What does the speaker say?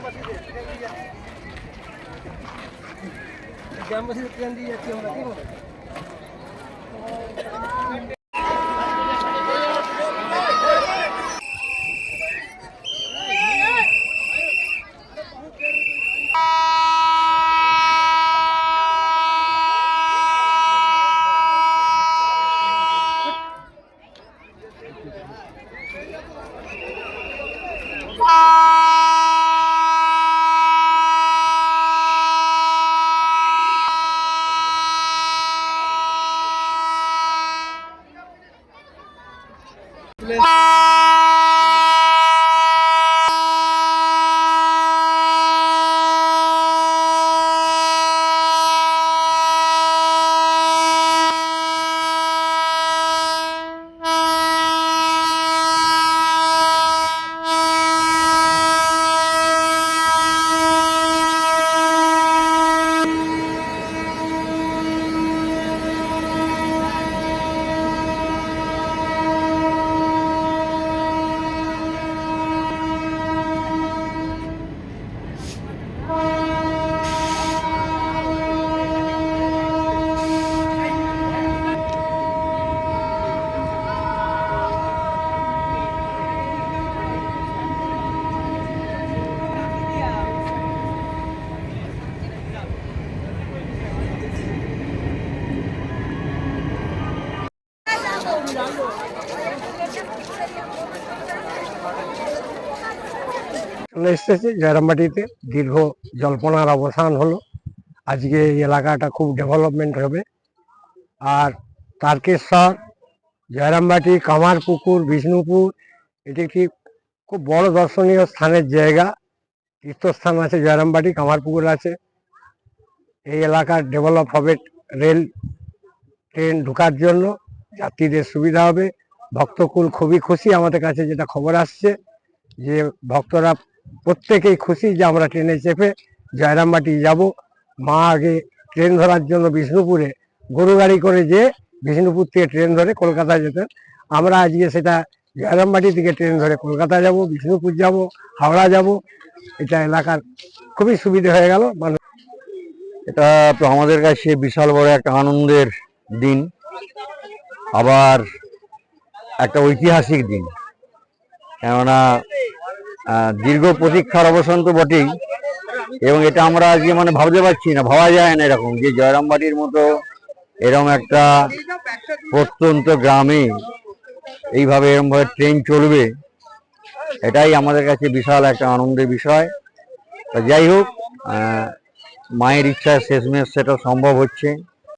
গ্রামবাসীদের ট্রেন দিয়ে যাচ্ছি আমরা কি Bless চলে এসেছে জয়রামবাটিতে। দীর্ঘ জল্পনার অবসান হলো। আজকে এই এলাকাটা খুব ডেভেলপমেন্ট হবে। আর তারকেশ্বর, জয়রামবাটি, কামারপুকুর, বিষ্ণুপুর, এটি একটি খুব বড় দর্শনীয় স্থানের জায়গা। তীর্থস্থান আছে জয়রামবাটি, কামারপুকুর আছে। এই এলাকার ডেভেলপ হবে রেল, ট্রেন ঢোকার জন্য। যাত্রীদের সুবিধা হবে। ভক্তকুল খুবই খুশি। আমাদের কাছে যেটা খবর আসছে যে, ভক্তরা প্রত্যেকেই খুশি যে আমরা ট্রেনে চেপে জয়রামবাটি যাব। মা আগে ট্রেন ধরার জন্য বিষ্ণুপুরে গরু গাড়ি করে যে বিষ্ণুপুর থেকে ট্রেন ধরে কলকাতায় যেতেন। আমরা আজকে সেটা জয়রামবাটি থেকে ট্রেন ধরে কলকাতা যাব, বিষ্ণুপুর যাব, হাওড়া যাব। এটা এলাকার খুবই সুবিধে হয়ে গেল। মানুষ এটা তো আমাদের কাছে বিশাল বড় একটা আনন্দের দিন। আবার একটা ঐতিহাসিক দিন। কেননা দীর্ঘ প্রতীক্ষার অবসান তো বটেই এবং এটা আমরা আজকে মানে ভাবতে পারছি না, ভাবা যায় না এরকম যে জয়রামবাটির মতো এরকম একটা প্রত্যন্ত গ্রামে এইভাবে এরমভাবে ট্রেন চলবে, এটাই আমাদের কাছে বিশাল একটা আনন্দের বিষয়। যাই হোক মায়ের ইচ্ছা শেষমেশ সেটা সম্ভব হচ্ছে।